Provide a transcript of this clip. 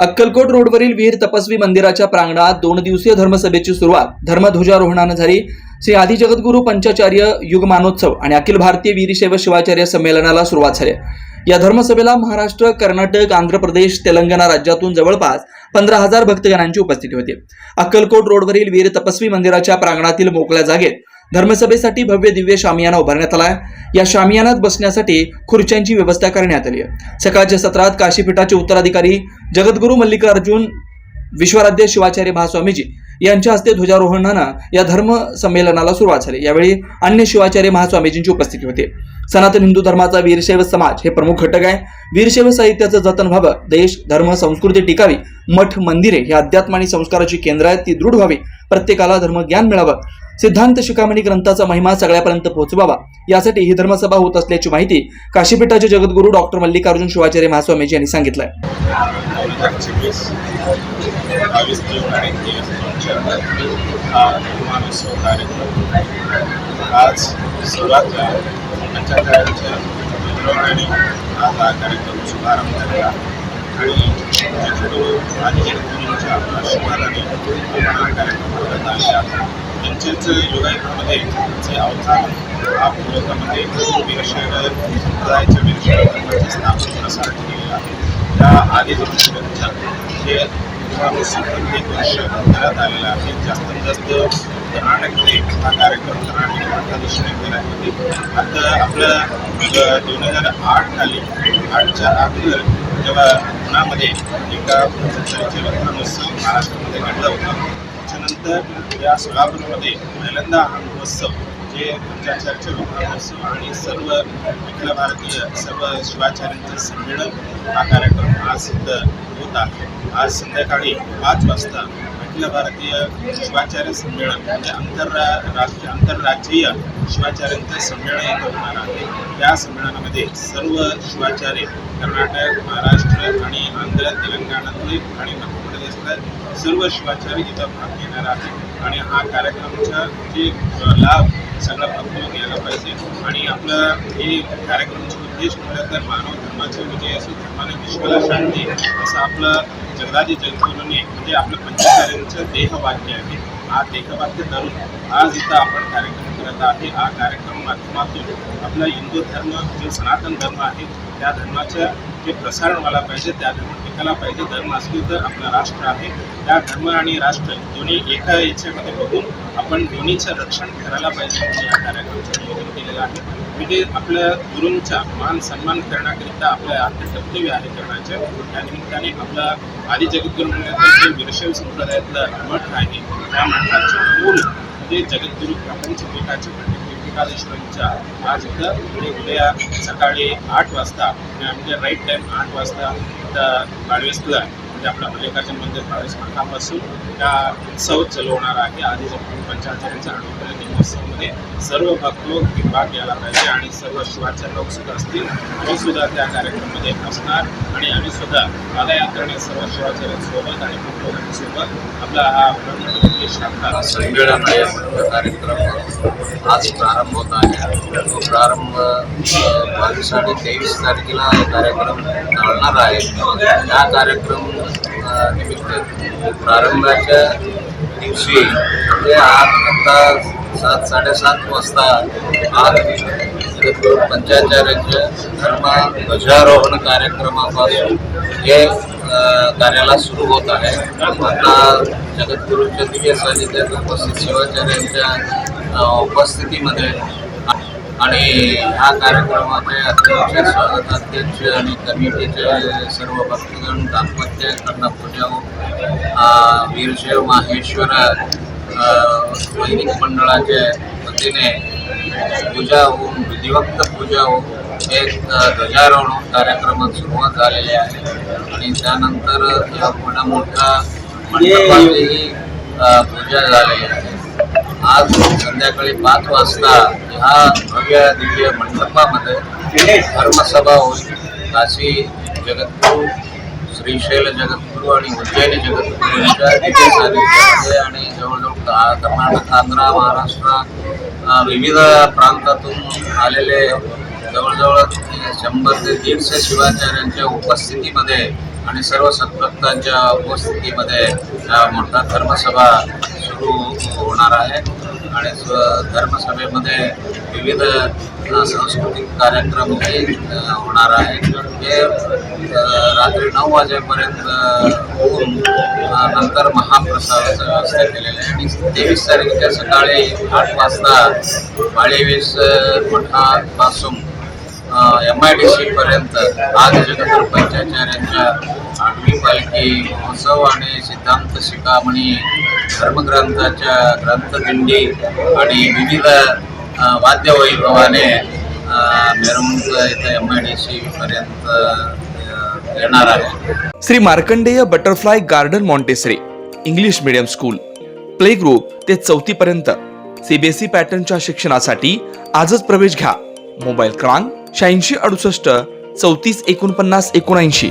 अक्कलकोट रोडवरील वीर तपस्वी मंदिराच्या प्रांगणात दोन दिवसीय धर्मसभेची सुरुवात. धर्मध्वजारोहणानं झाली. श्री आदी जगद्गुरू पंचाचार्य युगमानोत्सव आणि अखिल भारतीय वीरशैव शिवाचार्य संमेलनाला सुरुवात झाली. या धर्मसभेला महाराष्ट्र कर्नाटक आंध्र प्रदेश तेलंगणा राज्यातून जवळपास पंधरा हजार भक्तगणांची उपस्थिती होती. अक्कलकोट रोडवरील वीर तपस्वी मंदिराच्या प्रांगणातील मोकळ्या जागेत धर्मसभेसाठी भव्य दिव्य शामियाना उभारण्यात आला आहे. या शामियानात बसण्यासाठी खुर्च्यांची व्यवस्था करण्यात आली आहे. सकाळच्या सत्रात काशीपीठाचे उत्तराधिकारी जगद्गुरू मल्लिकार्जुन विश्वाराध्य शिवाचार्य महास्वामीजी यांच्या हस्ते ध्वजारोहणानं या धर्म संमेलनाला सुरुवात झाली. यावेळी अन्य शिवाचार्य महास्वामीजींची उपस्थिती होती. सनातन हिंदू धर्माचा वीरशैव समाज हे प्रमुख घटक आहे. वीरशैव साहित्याचं जतन व्हावं देश धर्म संस्कृती टिकावी मठ मंदिरे हे अध्यात्म आणि संस्काराची केंद्र आहेत ती दृढ व्हावी प्रत्येकाला धर्मज्ञान मिळावं. सिद्धांत शिखामणी ग्रंथाचा महिमा सगळ्यापर्यंत पोहोचवावा. यासाठी ही धर्मसभा होत असल्याची माहिती काशीपीठाचे जगद्गुरू डॉक्टर मल्लिकार्जुन शिवाचार्य महास्वामीजी यांनी सांगितलं आणि हा कार्यक्रम शुभारंभ झाला आणि हा कार्यक्रम म्हणजे करत आले आहोत त्यांच्याच जे अवतार हा पूर्वकामध्ये वीरशैव संप्रदायाच्या वीरशैव स्थापना करण्यासाठी केलेला आहे त्या आधी ग्रंथ हे एक वर्ष करण्यात आलेलं आहे जास्तीत जास्त कर्नाटकमध्ये हा कार्यक्रम कर्नाटक आठव्या केल्यामध्ये आता आपल्या दोन हजार आठ खाली आठच्या अगोदर जेव्हा पुण्यामध्ये एका महोत्सव महाराष्ट्रामध्ये घडला होता त्याच्यानंतर या सोलापूरमध्ये पहिल्यांदा हा महोत्सव जे चर्चा महोत्सव आणि सर्व अखिल भारतीय सर्व शिवाचार्यांचे संमेलन हा कार्यक्रम आज सिद्ध होत आहे. आज संध्याकाळी पाच वाजता अखिल भारतीय शिवाचार्य संमेलन म्हणजे आंतरराष्ट्रीय आंतरराज्यीय शिवाचार्यांचं संमेलन इथं होणार आहे. त्या संमेलनामध्ये सर्व शिवाचार्य कर्नाटक महाराष्ट्र आणि आंध्र तेलंगणातले आणि मध्य प्रदेशातले सर्व शिवाचार्य इथं भाग घेणार आहे आणि हा कार्यक्रमाचा जे लाभ सगळा भक्तांना घ्यायला पाहिजे. आणि आपलं हे कार्यक्रमाचा उद्देश म्हटलं तर मानव धर्माचा विजय असो धर्माने विश्वाला शांती असं आपलं जगदादी जगद्गुरूने म्हणजे आपलं पंचकार्यांचं देहवाक्य आहे. हा देहवाक्य धरून आज इथं आपण कार्यक्रम करत आहे. हा कार्यक्रम माध्यमातून आपला हिंदू धर्म जो सनातन धर्म आहे त्या धर्माच्या जे प्रसारण व्हायला पाहिजे त्या धर्म टिकायला पाहिजे. धर्म असली तर आपलं राष्ट्र आहे. त्या धर्म आणि राष्ट्र दोन्ही एका याच्यामध्ये बघून आपण दोन्हीचं रक्षण करायला पाहिजे म्हणून या कार्यक्रमाचं नियोजन केलेलं आहे. म्हणजे आपल्या गुरूंचा मान सन्मान करण्याकरिता आपल्या आद्य कर्तव्य आहे करण्याचे. त्या निमित्ताने आपला आदी जगद्गुरू म्हणण्याचं जे वीरशैव संप्रदायातलं मठ आहे त्या मठाचं मूल म्हणजे जगद्गुरू प्रपंच पीठाचे पंडित व्यंकटेश्वरांच्या आज इथं म्हणजे उद्या सकाळी आठ वाजता म्हणजे राईट टाईम आठ वाजता इथं बाळवेसला म्हणजे आपल्या मल्लिकार्जुन मंदिर प्रवेश मठापासून त्या उत्सव चालवणार आहे. आधी जगद्गुरू पंचाचार्यांच्या अनुग्रह दिनोत्सवमध्ये सर्व भक्त भाग घ्यायला पाहिजे आणि सर्व शिवाचे लोक सुद्धा असतील. आम्ही सुद्धा त्या कार्यक्रमामध्ये असणार आणि आम्ही सुद्धा पदयात्रेने सर्व शिवाचार्यांसोबत आणि भक्तोगांसोबत आपला हा ब्रह्मोपदेश आपला संमेलन कार्यक्रम आज प्रारंभ होत आहे. तो प्रारंभ बावीस आणि तेवीस तारखेला कार्यक्रम चालणार आहे. या कार्यक्रम निमित्त प्रारंभाच्या दिवशी म्हणजे आज आता सात साडेसात वाजता आज जगद्गुरू पंचाचार्यांच्या धर्म ध्वजारोहण कार्यक्रमापासून हे कार्याला सुरू होत आहे. आता जगद्गुरूंच्या दिव्य सानिध्यात उपस्थित शिवाचार्यांच्या उपस्थितीमध्ये आणि ह्या कार्यक्रमाचे अध्यक्ष स्वागताध्यक्ष आणि कमिटीचे सर्व भक्तगण दाम्पत्य कर्णपूजा वीरशैव माहेश्वर वैदिक मंडळाचे वतीने पूजा होऊन विधिवक्त पूजा होऊन एक ध्वजारोहण कार्यक्रमात सुरुवात झालेली आहे. आणि त्यानंतर या मोठ्या मोठ्या मंडपाचीही पूजा झालेली आहे. आज संध्याकाळी पाच वाजता ह्या भव्य दिव्य मंडपामध्ये धर्मसभा होईल. काशी जगद्गुरू श्रीशैल जगद्गुरू आणि उज्जैनी जगद्गुरूंच्या दिव्य सानिध्यामध्ये आणि जवळजवळ कर्नाटक आंध्र महाराष्ट्र विविध प्रांतातून आलेले जवळजवळ शंभर ते दीडशे शिवाचार्यांच्या उपस्थितीमध्ये आणि सर्व सद्भक्तांच्या उपस्थितीमध्ये मोठा धर्मसभा सुरू होणार आहे. आणि धर्मसभेमध्ये विविध सांस्कृतिक कार्यक्रम हे होणार आहे. हे रात्री नऊ वाजेपर्यंत होऊन नंतर महाप्रसादाचं व्यवस्था केलेली आहे. आणि तेवीस तारखेच्या सकाळी आठ वाजता माळेवीस मठापासून एम आय डी सीपर्यंत आज आदि पंचाचार्यांच्या आठवी पालखी महोत्सव आणि सिद्धांत शिकामणी धर्मग्रंथाच्या ग्रंथदिंडी आणि विविध अ, वाद्यवैभवाने अ, मिरवणूक इथं एम आय डी सी पर्यंत येणार आहे. Shri Markandeya butterfly garden Montessori English medium school play group ते चौथी पर्यंत. सीबीएसई पॅटर्नच्या शिक्षणासाठी आजच प्रवेश घ्या. मोबाईल क्रमांक शहाऐंशी अडुसष्ट चौतीस एकोणपन्नास एकोणऐंशी.